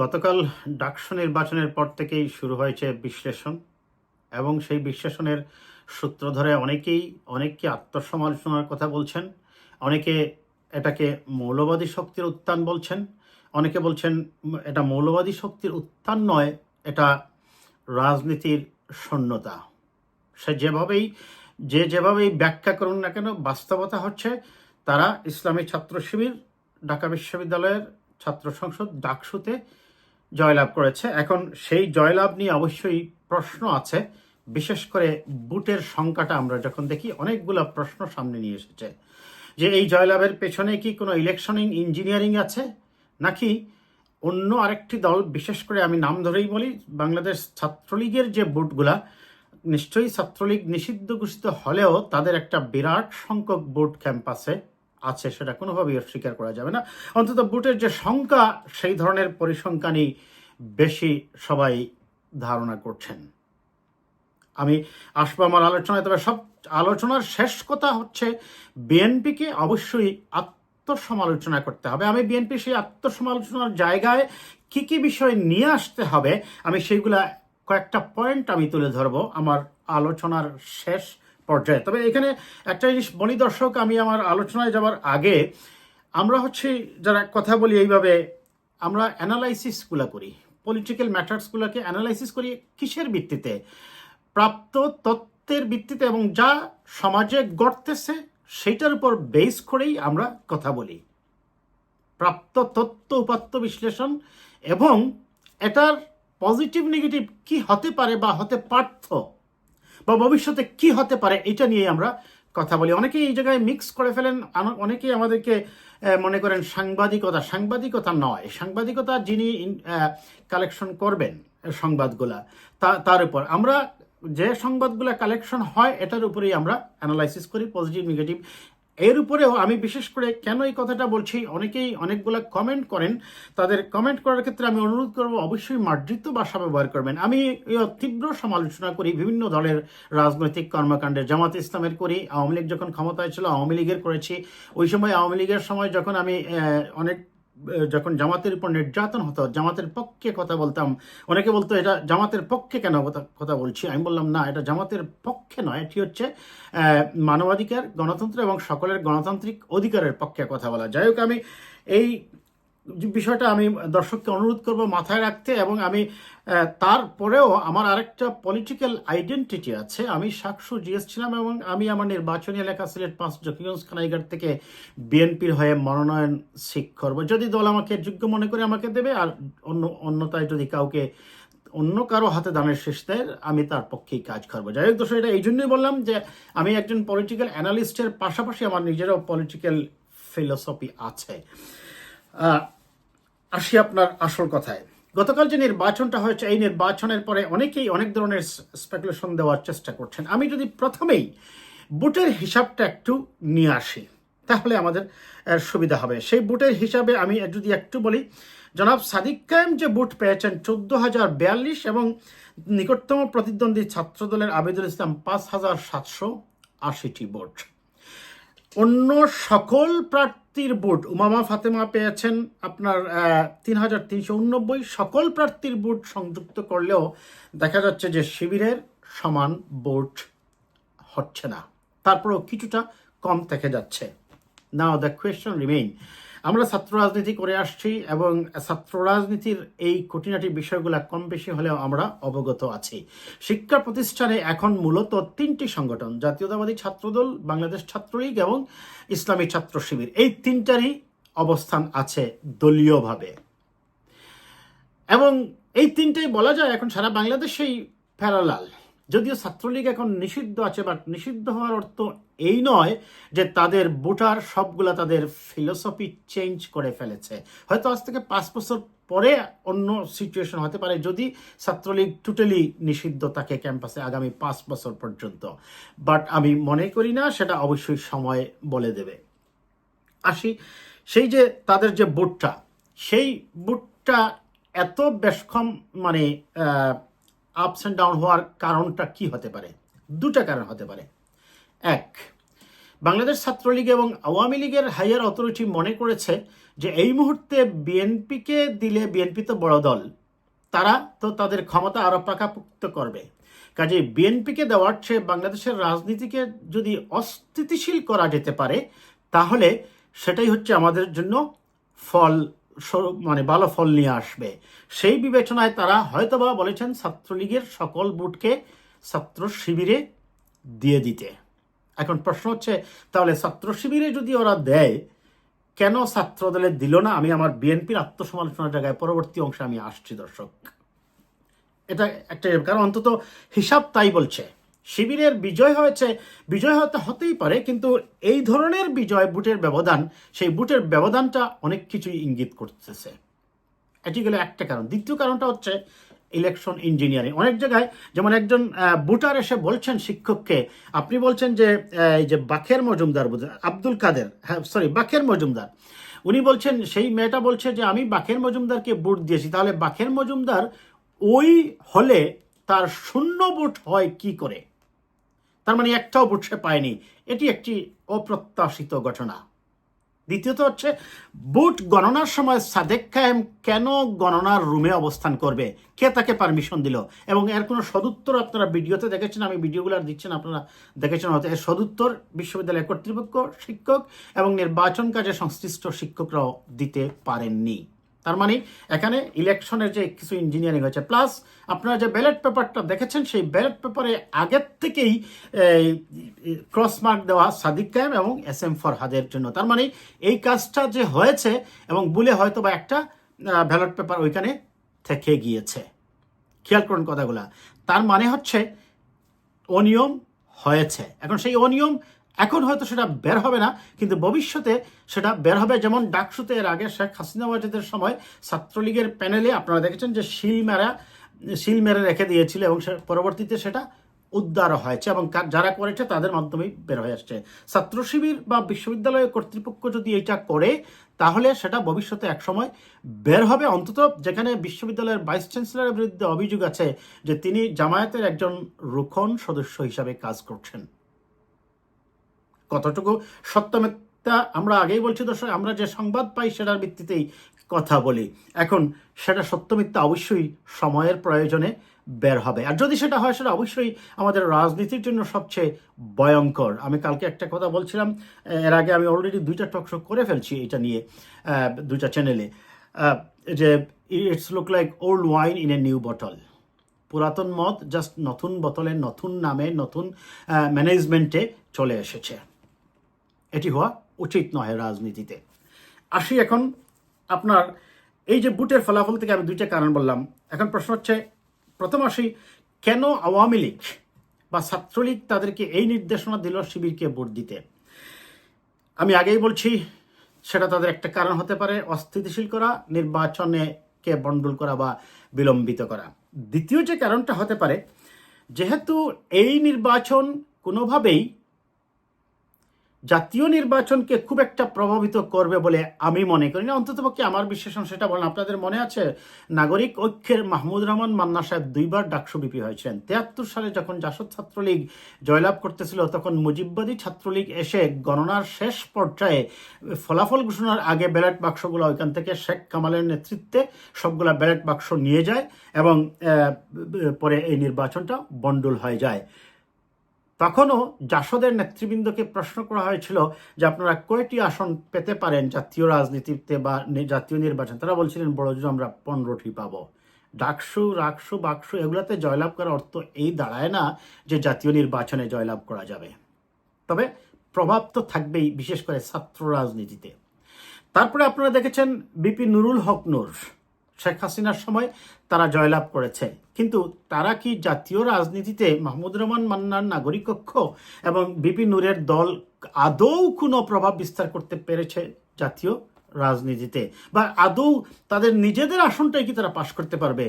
গতকাল ডাকসু নির্বাচনের পর থেকেই শুরু হয়েছে বিশ্লেষণ, এবং সেই বিশ্লেষণের সূত্র ধরে অনেকেই, অনেককে আত্মসমালোচনার কথা বলছেন, অনেকে এটাকে মৌলবাদী শক্তির উত্থান বলছেন, অনেকে বলছেন এটা মৌলবাদী শক্তির উত্থান নয়, এটা রাজনীতির শূন্যতা। সে যেভাবেই, যে যেভাবেই ব্যাখ্যা করুন না কেন, বাস্তবতা হচ্ছে তারা ইসলামী ছাত্র শিবির, ঢাকা বিশ্ববিদ্যালয়ের ছাত্র সংসদ ডাকসুতে জয়লাভ করেছে। এখন সেই জয়লাভ নিয়ে অবশ্যই প্রশ্ন আছে। বিশেষ করে বুটের সংখ্যাটা আমরা যখন দেখি, অনেকগুলো প্রশ্ন সামনে নিয়ে এসেছে। যে এই জয়লাভের পেছনে কি কোনো ইলেকশনিং ইঞ্জিনিয়ারিং আছে? নাকি অন্য আরেকটি দল, বিশেষ করে আমি নাম ধরেই বলি, বাংলাদেশ ছাত্রলীগের যে বুটগুলা, নিশ্চয়ই ছাত্রলীগ নিষিদ্ধ ঘোষিত হলেও তাদের একটা বিরাট সংখ্যক বুট ক্যাম্পাসে আছে সেটা কোনোভাবেই অস্বীকার করা যাবে না। অন্তত বুটের যে সংখ্যা, সেই ধরনের পরিসংখ্যানই বেশি সবাই ধারণা করছেন। আমি আসব আমার আলোচনায়, তবে সব আলোচনার শেষ কথা হচ্ছে, বিএনপিকে অবশ্যই আত্মসমালোচনা করতে হবে। আমি বিএনপি সেই আত্মসমালোচনার জায়গায় কি কি বিষয় নিয়ে আসতে হবে, আমি সেইগুলা কয়েকটা পয়েন্ট আমি তুলে ধরবো। আমার আলোচনার শেষ পর্যায়ে। তবে এখানে একটা জিনিস বলি দর্শক, আমি আমার আলোচনায় যাওয়ার আগে আমরা হচ্ছে যারা কথা বলি এইভাবে, আমরা অ্যানালাইসিসগুলো করি পলিটিক্যাল ম্যাটার্সগুলোকে অ্যানালাইসিস করি কিসের ভিত্তিতে? প্রাপ্ত তত্ত্বের ভিত্তিতে এবং যা সমাজে গড়তেছে সেটার উপর বেস করেই আমরা কথা বলি। প্রাপ্ত তত্ত্ব, উপাত্ত বিশ্লেষণ এবং এটার পজিটিভ নেগেটিভ কি হতে পারে বা হতে পারত বা ভবিষ্যতে কি হতে পারে, এটা নিয়ে আমরা কথা বলি। অনেকেই এই জায়গায় মিক্স করে ফেলেন। অনেকেই আমাদেরকে মনে করেন সাংবাদিকতা সাংবাদিকতা নয়। সাংবাদিকতা যিনি কালেকশন করবেন সংবাদগুলা তার উপর। আমরা যে সংবাদগুলো কালেকশন হয়, এটার উপরেই আমরা অ্যানালাইসিস করি পজিটিভ নেগেটিভ এর উপরেও আমি বিশেষ করে কেন এই কথাটা বলছি, অনেকেই অনেকগুলো কমেন্ট করেন, তাদের কমেন্ট করার ক্ষেত্রে আমি অনুরোধ করব অবশ্যই মার্জিত ভাষা ব্যবহার করবেন। আমি তীব্র সমালোচনা করি, বিভিন্ন দলের রাজনৈতিক কর্মকাণ্ডের জামাত ইসলামের করি, আওয়ামী লীগ যখন ক্ষমতায় ছিল, আওয়ামী লীগের করেছি। ওই সময় আওয়ামী লীগের সময় যখন আমি অনেক যখন জামাতের উপর নির্যাতন হতো, জামাতের পক্ষে কথা বলতাম, অনেকে বলতো, এটা জামাতের পক্ষে কেন কথা- বলছি? আমি বললাম, না, এটা জামাতের পক্ষে নয়, এটি হচ্ছে মানবাধিকার, গণতন্ত্র এবং সকলের গণতান্ত্রিক অধিকারের পক্ষে কথা বলা। যাই হোক, আমি এই বিষয়টা আমি দর্শককে অনুরোধ করব মাথায় রাখতে এবং আমি তারপরেও আমার আরেকটা পলিটিক্যাল আইডেন্টিটি আছে। আমি সাকসু জিএস ছিলাম এবং আমি আমার নির্বাচনী এলাকা সিলেট পাঁচ, জকিগঞ্জ খানাইঘাট থেকে বিএনপির হয়ে মনোনয়ন সিক করব। যদি দল আমাকে যোগ্য মনে করে আমাকে দেবে আর অন্য, অন্যতায় যদি কাউকে অন্য কারও হাতে দানের শেষ দেয়, আমি তার পক্ষেই কাজ করব। যাই হোক দোষর এটা এই জন্যই বললাম যে আমি একজন পলিটিক্যাল অ্যানালিস্টের পাশাপাশি আমার নিজেরও পলিটিক্যাল ফিলোসফি আছে। আসি আপনার আসল কথায়। গতকাল যে নির্বাচনটা হয়েছে, এই নির্বাচনের পরে অনেকেই অনেক ধরনের স্পেকুলেশন দেওয়ার চেষ্টা করছেন। আমি যদি প্রথমেই বুটের হিসাবটা একটু নিয়ে আসি, তাহলে আমাদের সুবিধা হবে। সেই বুটের হিসাবে আমি যদি একটু বলি, জনাব সাদিক কায়েম যে বুট পেয়েছেন, চোদ্দ হাজার বিয়াল্লিশ এবং নিকটতম প্রতিদ্বন্দ্বী ছাত্রদলের আবেদুল ইসলাম পাঁচ হাজার সাতশো আশিটি ভোট। অন্য সকল প্রার্থীর বুট উমামা ফাতেমা পেয়েছেন আপনার তিন হাজার তিনশো উননব্বই সকল প্রার্থীর বুট সংযুক্ত করলেও দেখা যাচ্ছে যে শিবিরের সমান বোর্ড হচ্ছে না। তারপরেও কিছুটা কম থেকে যাচ্ছে। নাও দ্য কোয়েশ্চন রিমেইন আমরা ছাত্র রাজনীতি করে আসছি এবং ছাত্র রাজনীতির এই খুঁটিনাটি বিষয়গুলো কম বেশি হলেও আমরা অবগত আছি। শিক্ষা প্রতিষ্ঠানে এখন মূলত তিনটি সংগঠন, জাতীয়তাবাদী ছাত্রদল, বাংলাদেশ ছাত্রলীগ এবং ইসলামী ছাত্র শিবির। এই তিনটারই অবস্থান আছে দলীয়ভাবে। এবং এই তিনটেই বলা যায় এখন সারা বাংলাদেশেই প্যারালাল। যদিও ছাত্রলীগ এখন নিষিদ্ধ আছে বাট নিষিদ্ধ হওয়ার অর্থ এই নয় যে তাদের ভোটার সবগুলা তাদের ফিলোসফি চেঞ্জ করে ফেলেছে। হয়তো আজ থেকে পাঁচ বছর পরে অন্য সিচুয়েশন হতে পারে যদি ছাত্রলীগ টোটালি নিষিদ্ধ থাকে ক্যাম্পাসে আগামী পাঁচ বছর পর্যন্ত। বাট আমি মনে করি না, সেটা অবশ্যই সময় বলে দেবে। আসি, সেই যে তাদের যে বুটটা সেই বুটটা এত বেশকম মানে আপস অ্যান্ড ডাউন হওয়ার কারণটা কি হতে পারে? দুটা কারণ হতে পারে। এক, বাংলাদেশ ছাত্রলীগ এবং আওয়ামী লীগের হাইয়ার অথরিটি মনে করেছে যে এই মুহূর্তে বিএনপিকে দিলে বিএনপি তো বড় দল। তারা তো তাদের ক্ষমতা আরও পাকাপুক্ত করবে। কাজে বিএনপিকে দেওয়ার চেয়ে বাংলাদেশের রাজনীতিকে যদি অস্থিতিশীল করা যেতে পারে, তাহলে সেটাই হচ্ছে আমাদের জন্য ফল মানে ভালো ফল নিয়ে আসবে। সেই বিবেচনায় তারা হয়তোবা বলেছেন ছাত্রলীগের সকল বুটকে ছাত্র শিবিরে দিয়ে দিতে। এখন প্রশ্ন হচ্ছে, তাহলে ছাত্র শিবিরে যদি ওরা দেয়, কেন ছাত্র দলে দিল না? আমি আমার বিএনপির আত্মসমালোচনার জায়গায় পরবর্তী অংশে আমি আসছি, দর্শক। এটা একটা, কারণ অন্তত হিসাব তাই বলছে। শিবিরের বিজয় হয়েছে, বিজয় হতে হতেই পারে, কিন্তু এই ধরনের বিজয় বুটের ব্যবধান, সেই বুটের ব্যবধানটা অনেক কিছুই ইঙ্গিত করতেছে। এটি গেলে একটা কারণ। দ্বিতীয় কারণটা হচ্ছে ইলেকশন ইঞ্জিনিয়ারিং অনেক জায়গায় যেমন একজন বুটার এসে বলছেন শিক্ষককে, আপনি বলছেন যে এই যে বাখের মজুমদার আব্দুল কাদের হ্যাঁ সরি বাখের মজুমদার। উনি বলছেন, সেই মেয়েটা বলছে যে, আমি বাখের মজুমদারকে বুট দিয়েছি, তাহলে বাখের মজুমদার ওই হলে তার শূন্য বুট হয় কি করে? তার মানে একটাও ভোট সে পায়নি। এটি একটি অপ্রত্যাশিত ঘটনা। দ্বিতীয়ত হচ্ছে, বুট গণনার সময় সাদেক কায়েম কেন গণনার রুমে অবস্থান করবে? কে তাকে পারমিশন দিল? এবং এর কোনো সদুত্তর আপনারা ভিডিওতে দেখেছেন? আমি ভিডিওগুলো আর দিচ্ছেন আপনারা দেখেছেন হয়তো। এর সদুত্তর বিশ্ববিদ্যালয়ের কর্তৃপক্ষ, শিক্ষক এবং নির্বাচন কাজে সংশ্লিষ্ট শিক্ষকরাও দিতে পারেননি। তার মানে এখানে ইলেকশনের যে কিছু ইঞ্জিনিয়ারিং হয়েছে প্লাস আপনারা যে ব্যালট পেপারটা দেখেছেন, সেই ব্যালট পেপারে আগের থেকেই ক্রস মার্ক দেওয়া সাদিক কায়েম এবং এস এম ফরহাদের জন্য। তার মানে এই কাজটা যে হয়েছে এবং বলে হয়তো বা একটা ব্যালট পেপার ওইখানে থেকে গিয়েছে। খেয়াল করুন কথাগুলা। তার মানে হচ্ছে, অনিয়ম হয়েছে। এখন সেই অনিয়ম এখন হয়তো সেটা বের হবে না, কিন্তু ভবিষ্যতে সেটা বের হবে। যেমন ডাকসুতে এর আগে শেখ হাসিনা ওয়াজেদের সময় ছাত্রলীগের প্যানেলে আপনারা দেখেছেন যে শিল মেরা শিল মেরে রেখে দিয়েছিল এবং পরবর্তীতে সেটা উদ্ধার হয়েছে এবং যারা করেছে তাদের মাধ্যমেই বের হয়ে আসছে। ছাত্র শিবির বা বিশ্ববিদ্যালয় কর্তৃপক্ষ যদি এটা করে, তাহলে সেটা ভবিষ্যতে একসময় বের হবে। অন্তত যেখানে বিশ্ববিদ্যালয়ের ভাইস চ্যান্সেলরের বিরুদ্ধে অভিযোগ আছে যে তিনি জামায়াতের একজন রুখন সদস্য হিসাবে কাজ করছেন। কতটুকু সত্যমিথ্যা আমরা আগেই বলছি দর্শক, আমরা যে সংবাদ পাই সেটার ভিত্তিতেই কথা বলি। এখন সেটা সত্যমিথ্যা অবশ্যই সময়ের প্রয়োজনে বের হবে। আর যদি সেটা হয়, সেটা অবশ্যই আমাদের রাজনীতির জন্য সবচেয়ে ভয়ঙ্কর। আমি কালকে একটা কথা বলছিলাম, এর আগে আমি অলরেডি দুইটা টক শো করে ফেলছি এটা নিয়ে দুইটা চ্যানেলে যে it's look like old wine in a new bottle পুরাতন মদ জাস্ট নতুন বোতলে, নতুন নামে, নতুন ম্যানেজমেন্টে চলে এসেছে। এটি হওয়া উচিত নয় রাজনীতিতে। আসি এখন আপনার এই যে বুটের ফলাফল থেকে আমি দুইটা কারণ বললাম। এখন প্রশ্ন হচ্ছে, প্রথম আসি, কেন আওয়ামী লীগ বা ছাত্রলীগ তাদেরকে এই নির্দেশনা দিল শিবিরকে ভোট দিতে? আমি আগেই বলছি, সেটা তাদের একটা কারণ হতে পারে, অস্থিতিশীল করা নির্বাচনে কে বন্ডল করা বা বিলম্বিত করা। দ্বিতীয় যে কারণটা হতে পারে, যেহেতু এই নির্বাচন কোনোভাবেই জাতীয় নির্বাচনকে খুব একটা প্রভাবিত করবে বলে আমি মনে করি না। অন্ততপক্ষে আমার বিশ্লেষণ সেটা বলেন, আপনাদের মনে আছে? নাগরিক ঐক্যের মাহমুদ রহমান মান্না সাহেব দুইবার ডাকসু বিপি হয়েছেন। তেহাত্তর সালে যখন জাসদ ছাত্রলীগ জয়লাভ করতেছিল, তখন মুজিববাদী ছাত্রলীগ এসে গণনার শেষ পর্যায়ে ফলাফল ঘোষণার আগে ব্যালট বাক্সগুলো ওইখান থেকে শেখ কামালের নেতৃত্বে সবগুলা ব্যালট বাক্স নিয়ে যায় এবং পরে এই নির্বাচনটা বন্ডুল হয়ে যায়। তখনও জাসদের নেতৃবৃন্দকে প্রশ্ন করা হয়েছিল যে আপনারা কয়টি আসন পেতে পারেন জাতীয় রাজনীতিতে বা জাতীয় নির্বাচন। তারা বলছিলেন, বড় আমরা পনেরোটি পাবো। ডাকসু, রাকসু, বাকসু এগুলাতে জয়লাভ করার অর্থ এই দাঁড়ায় না যে জাতীয় নির্বাচনে জয়লাভ করা যাবে। তবে প্রভাব তো থাকবেই, বিশেষ করে ছাত্র রাজনীতিতে। তারপরে আপনারা দেখেছেন বিপি নুরুল হক নূর শেখ হাসিনার সময় তারা জয়লাভ করেছে। কিন্তু তারা কি জাতীয় রাজনীতিতে মাহমুদ রহমান মান্নার নাগরিক কক্ষ এবং বিপি নূরের দল আদৌ কোনো প্রভাব বিস্তার করতে পেরেছে জাতীয় রাজনীতিতে? বা আদৌ তাদের নিজেদের আসনটাই কি তারা পাশ করতে পারবে?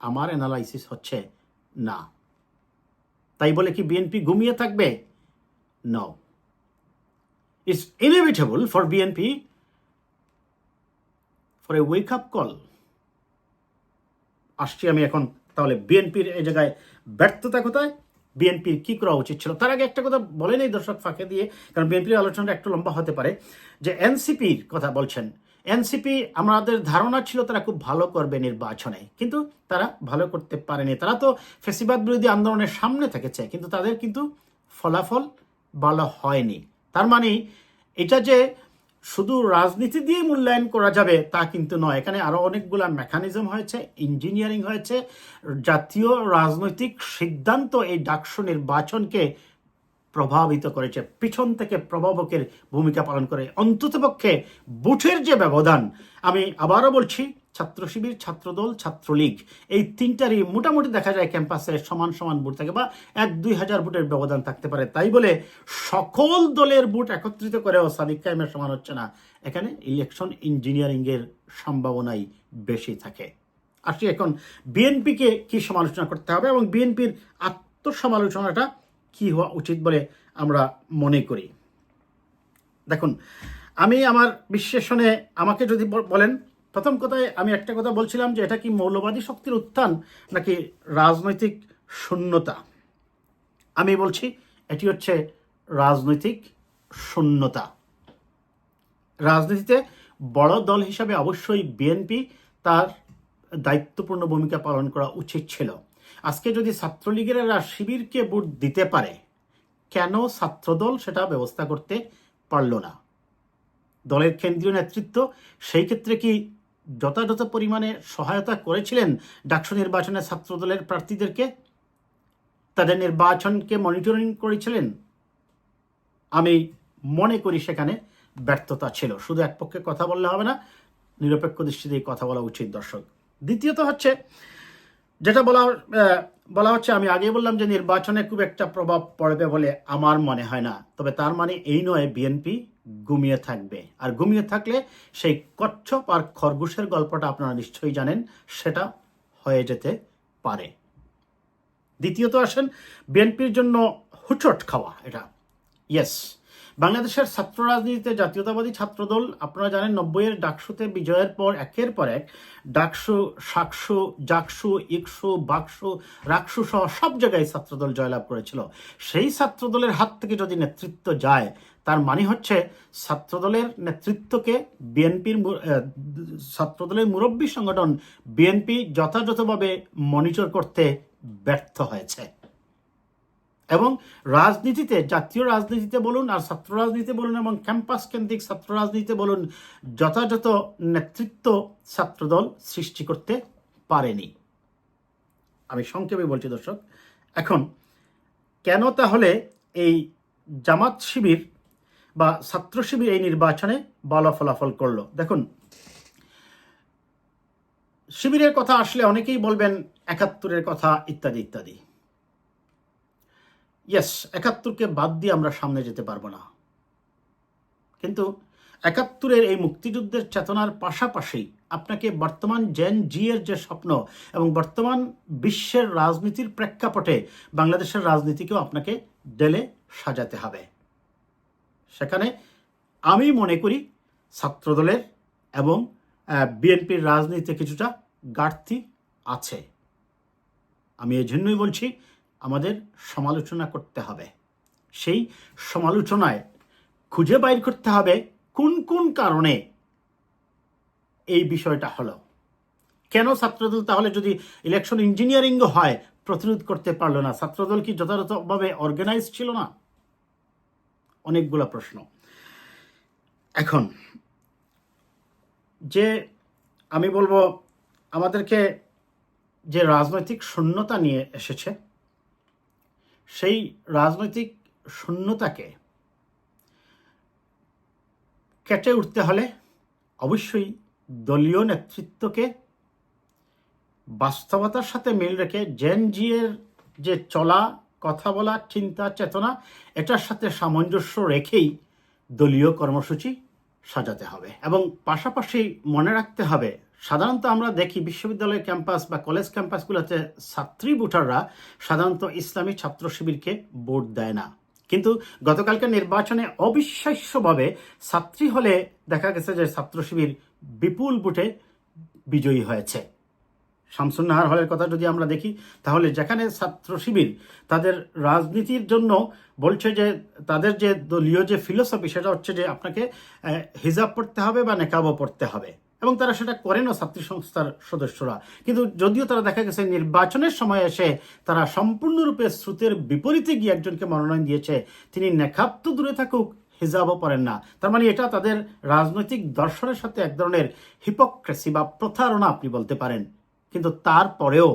আমার অ্যানালাইসিস হচ্ছে না। তাই বলে কি বিএনপি ঘুমিয়ে থাকবে? No it's inevitable for BNP for a wake up call আসছি আমি এখন। তাহলে বিএনপির এই জায়গায় ব্যর্থতা কোথায়? বিএনপির কি করা উচিত ছিল? তার আগে একটা কথা বলে নেই দর্শক, ফাঁকে দিয়ে, কারণ বিএনপির আলোচনাটা একটু লম্বা হতে পারে। যে এনসিপির কথা বলছেন, এনসিপি আমাদের ধারণা ছিল তারা খুব ভালো করবে নির্বাচনে, কিন্তু তারা ভালো করতে পারেনি। তারা তো ফেসিবাদ বিরোধী আন্দোলনের সামনে থেকেছে, কিন্তু তাদের কিন্তু ফলাফল ভালো হয়নি। তার মানে এটা যে শুধু রাজনীতি দিয়ে মূল্যায়ন করা যাবে তা কিন্তু নয়। এখানে আরও অনেকগুলো মেকানিজম হয়েছে ইঞ্জিনিয়ারিং হয়েছে, জাতীয় রাজনৈতিক সিদ্ধান্ত এই ডাকসু নির্বাচনকে প্রভাবিত করেছে। পিছন থেকে প্রভাবকের ভূমিকা পালন করে। অন্ততপক্ষে বুথের যে ব্যবধান, আমি আবারও বলছি ছাত্র শিবির, ছাত্রদল, ছাত্রলীগ। এই তিনটারই মোটামুটি দেখা যায় ক্যাম্পাসে সমান সমান বুথ থাকে বা এক দুই হাজার বুটের ব্যবধান থাকতে পারে। তাই বলে সকল দলের বুট একত্রিত করেও সাদিক কায়েমের সমান হচ্ছে না। এখানে ইলেকশন ইঞ্জিনিয়ারিং এর সম্ভাবনাই বেশি থাকে। আসি এখন বিএনপিকে কি সমালোচনা করতে হবে এবং বিএনপির আত্মসমালোচনাটা কি হওয়া উচিত বলে আমরা মনে করি? দেখুন, আমি আমার বিশ্লেষণে আমাকে যদি বলেন প্রথম কথায় আমি একটা কথা বলছিলাম যে এটা কি মৌলবাদী শক্তির উত্থান নাকি রাজনৈতিক শূন্যতা? আমি বলছি এটি হচ্ছে রাজনৈতিক শূন্যতা। রাজনীতিতে বড় দল হিসাবে অবশ্যই বিএনপি তার দায়িত্বপূর্ণ ভূমিকা পালন করা উচিত ছিল। আজকে যদি ছাত্রলীগেরা শিবিরকে ভোট দিতে পারে, কেন ছাত্রদল সেটা ব্যবস্থা করতে পারল না? দলের কেন্দ্রীয় নেতৃত্ব সেই ক্ষেত্রে কি যথাযথ পরিমাণে সহায়তা করেছিলেন ডাকসু নির্বাচনে ছাত্রদলের প্রার্থীদেরকে? তাদের নির্বাচনকে মনিটরিং করেছিলেন? আমি মনে করি সেখানে ব্যর্থতা ছিল। শুধু এক পক্ষে কথা বললে হবে না, নিরপেক্ষ দৃষ্টিতে কথা বলা উচিত, দর্শক। দ্বিতীয়ত হচ্ছে, যেটা বলা বলা হচ্ছে, আমি আগে বললাম যে নির্বাচনে খুব একটা প্রভাব পড়বে বলে আমার মনে হয় না। তবে তার মানে এই নয় বিএনপি ঘুমিয়ে থাকবে। আর ঘুমিয়ে থাকলে সেই কচ্ছপ আর খরগোশের গল্পটা আপনারা নিশ্চয়ই জানেন, সেটা হয়ে যেতে পারে। দ্বিতীয়ত আসেন বিএনপির জন্য হুচট খাওয়া, এটা। ইয়েস বাংলাদেশের ছাত্র রাজনীতিতে জাতীয়তাবাদী ছাত্রদল, আপনারা জানেন নব্বইয়ের ডাকসুতে বিজয়ের পর একের পর এক ডাকসু শাকসু জাকসু, ইকসু, বাকসু, রাকসু সহ সব জায়গায় ছাত্রদল জয়লাভ করেছিল। সেই ছাত্রদলের হাত থেকে যদি নেতৃত্ব যায়, তার মানে হচ্ছে ছাত্রদলের নেতৃত্বকে বিএনপির ছাত্রদলের মুরব্বী সংগঠন বিএনপি যথাযথভাবে মনিটর করতে ব্যর্থ হয়েছে। এবং রাজনীতিতে, জাতীয় রাজনীতিতে বলুন আর ছাত্র রাজনীতিতে বলুন এবং ক্যাম্পাস কেন্দ্রিক ছাত্র রাজনীতিতে বলুন, যথাযথ নেতৃত্ব ছাত্রদল সৃষ্টি করতে পারেনি। আমি সংক্ষেপে বলছি দর্শক, এখন কেন তাহলে এই জামাত শিবির বা ছাত্র শিবির এই নির্বাচনে ভালো ফলাফল করল? দেখুন, শিবিরের কথা আসলে অনেকেই বলবেন, একাত্তরের কথা ইত্যাদি ইত্যাদি। ইয়েস একাত্তরকে বাদ দিয়ে আমরা সামনে যেতে পারব না। কিন্তু একাত্তরের এই মুক্তিযুদ্ধের চেতনার পাশাপাশি আপনাকে বর্তমান জেন জি এর যে স্বপ্ন এবং বর্তমান বিশ্বের রাজনীতির প্রেক্ষাপটে বাংলাদেশের রাজনীতিকেও আপনাকে ডেলে সাজাতে হবে। সেখানে আমি মনে করি ছাত্রদলের এবং বিএনপির রাজনীতিতে কিছুটা ঘাটতি আছে। আমি এই জন্যই বলছি আমাদের সমালোচনা করতে হবে। সেই সমালোচনায় খুঁজে বাইর করতে হবে কোন কোন কারণে এই বিষয়টা হলো। কেন ছাত্রদল তাহলে যদি ইলেকশন ইঞ্জিনিয়ারিংও হয়, প্রতিরোধ করতে পারল না? ছাত্রদল কি যথাযথভাবে অর্গানাইজ ছিল না? অনেকগুলো প্রশ্ন। এখন, যে আমি বলব, আমাদেরকে যে রাজনৈতিক শূন্যতা নিয়ে এসেছে সেই রাজনৈতিক শূন্যতাকে কেটে উঠতে হলে অবশ্যই দলীয় নেতৃত্বকে বাস্তবতার সাথে মিল রেখে জেন জিয়ের যে চলা, কথা বলা, চিন্তা, চেতনা, এটার সাথে সামঞ্জস্য রেখেই দলীয় কর্মসূচি সাজাতে হবে। এবং পাশাপাশি মনে রাখতে হবে সাধারণত আমরা দেখি বিশ্ববিদ্যালয় ক্যাম্পাস বা কলেজ ক্যাম্পাসগুলোতে ছাত্রী ভোটাররা সাধারণত ইসলামী ছাত্র শিবিরকে ভোট দেয় না। কিন্তু গতকালকে নির্বাচনে অবিশ্বাস্যভাবে ছাত্রী হলে দেখা গেছে যে ছাত্র শিবির বিপুল ভোটে বিজয়ী হয়েছে। শামসুন্নাহার হলের কথা যদি আমরা দেখি, তাহলে যেখানে ছাত্র শিবির তাদের রাজনীতির জন্য বলছে যে, তাদের যে দলীয় যে ফিলোসফি, সেটা হচ্ছে যে আপনাকে হিজাব পড়তে হবে বা নেকাবও পড়তে হবে। এবং তারা সেটা করেনও ছাত্রী সংস্থার সদস্যরা। কিন্তু যদিও তারা দেখা গেছে নির্বাচনের সময় এসে তারা সম্পূর্ণরূপে স্রোতের বিপরীতে গিয়ে একজনকে মনোনয়ন দিয়েছে, তিনি নেখাপ তো দূরে থাকুক, হিজাবও পড়েন না। তার মানে এটা তাদের রাজনৈতিক দর্শনের সাথে এক ধরনের হিপোক্রেসি বা প্রতারণা আপনি বলতে পারেন। কিন্তু তারপরেও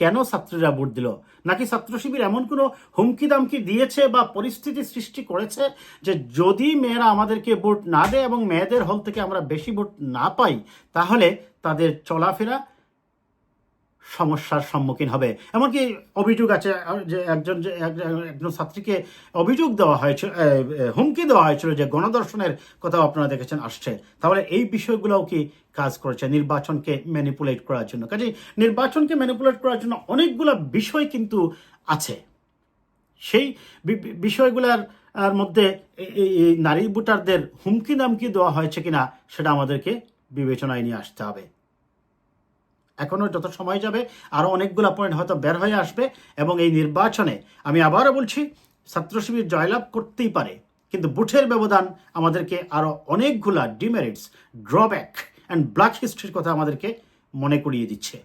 কেন ছাত্রীরা ভোট দিল? নাকি ছাত্র শিবির এমন কোনো হুমকি দামকি দিয়েছে বা পরিস্থিতি সৃষ্টি করেছে যে যদি মেয়েরা আমাদেরকে ভোট না দেয় এবং মেয়েদের হল থেকে আমরা বেশি ভোট না পাই, তাহলে তাদের চলাফেরা সমস্যার সম্মুখীন হবে। এমনকি অভিযোগ আছে যে একজন যে এক- একজন ছাত্রীকে অভিযোগ দেওয়া হয়েছিল হুমকি দেওয়া হয়েছিল যে গণদর্শনের কথাও আপনারা দেখেছেন, আসছে। তাহলে এই বিষয়গুলোও কি কাজ করেছে নির্বাচনকে ম্যানিপুলেট করার জন্য? কাজে নির্বাচনকে ম্যানিপুলেট করার জন্য অনেকগুলো বিষয় কিন্তু আছে। সেই বিষয়গুলোর আর মধ্যে এই নারী ভোটারদের হুমকি দামকি দেওয়া হয়েছে কিনা, সেটা আমাদেরকে বিবেচনায় নিয়ে আসতে হবে। এখনও যত সময় যাবে আরও অনেকগুলো পয়েন্ট হয়তো বের হয়ে আসবে এবং এই নির্বাচনে আমি আবারও বলছি, ছাত্র শিবির জয়লাভ করতেই পারে, কিন্তু বুথের ব্যবধান আমাদেরকে আরও অনেকগুলা ডিমেরিটস ড্রব্যাক অ্যান্ড ব্ল্যাক হিস্ট্রির কথা আমাদেরকে মনে করিয়ে দিচ্ছে।